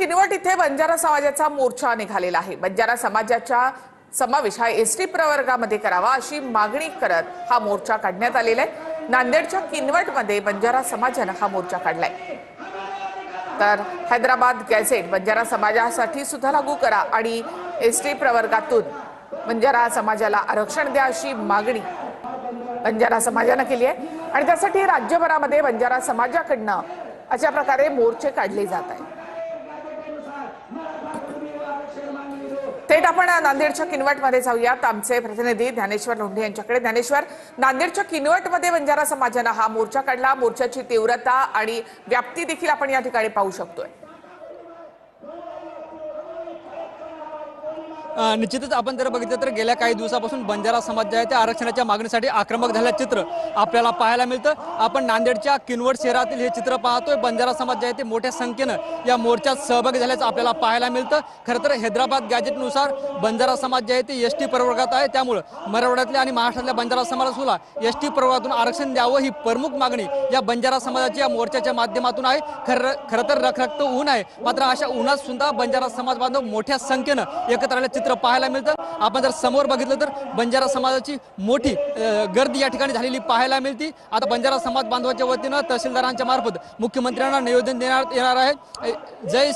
किनवट इथे बंजारा समाजाचा मोर्चा निघालेला आहे. बंजारा समाजाच्या समावेश हा एस टी प्रवर्गामध्ये करावा अशी मागणी करत हा मोर्चा काढण्यात आलेला आहे. नांदेडच्या किनवटमध्ये बंजारा समाजानं हा मोर्चा काढलाय. तर हैदराबाद गॅझेट बंजारा समाजासाठी सुद्धा लागू करा आणि एस टी प्रवर्गातून बंजारा समाजाला आरक्षण द्या अशी मागणी बंजारा समाजानं केली आहे. आणि त्यासाठी राज्यभरामध्ये बंजारा समाजाकडनं अशा प्रकारे मोर्चे काढले जात आहेत. थेट आपण नांदेडच्या किनवटमध्ये जाऊयात. आमचे प्रतिनिधी ज्ञानेश्वर लोंढे यांच्याकडे. ज्ञानेश्वर नांदेडच्या किनवटमध्ये बंजारा समाजानं हा मोर्चा काढला. मोर्चाची तीव्रता आणि व्याप्ती देखील आपण या ठिकाणी पाहू शकतोय. निश्चितच आपण जर बघितलं तर गेल्या काही दिवसापासून बंजारा समाज जे आहे ते आरक्षणाच्या मागणीसाठी आक्रमक झाल्याचं चित्र आपल्याला पाहायला मिळतं. आपण नांदेडच्या किनवट शहरातील हे चित्र पाहतोय. बंजारा समाज जे आहे ते मोठ्या संख्येनं या मोर्चात सहभागी झाल्याचं आपल्याला पाहायला मिळतं. खरं तर हैदराबाद गॅजेटनुसार बंजारा समाज जे आहे ते एस टी प्रवर्गात आहे. त्यामुळं मराठवाड्यातल्या आणि महाराष्ट्रातल्या बंजारा समाजाला एस टी प्रवर्गातून आरक्षण द्यावं ही प्रमुख मागणी या बंजारा समाजाच्या मोर्चाच्या माध्यमातून आहे. खरं खरं तर रखरखतं ऊन आहे. मात्र अशा उन्हात सुद्धा बंजारा समाज बांधव मोठ्या संख्येनं एकत्र आलेलं चित्र पाहायला मिळतं. आपण जर समोर बघितलं तर बंजारा समाजाची मोठी गर्दी या ठिकाणी झालेली पाहायला मिळते. आता बंजारा समाज बांधवाच्या वतीनं तहसीलदारांच्या मार्फत मुख्यमंत्र्यांना निवेदन देण्यात येणार आहे. जय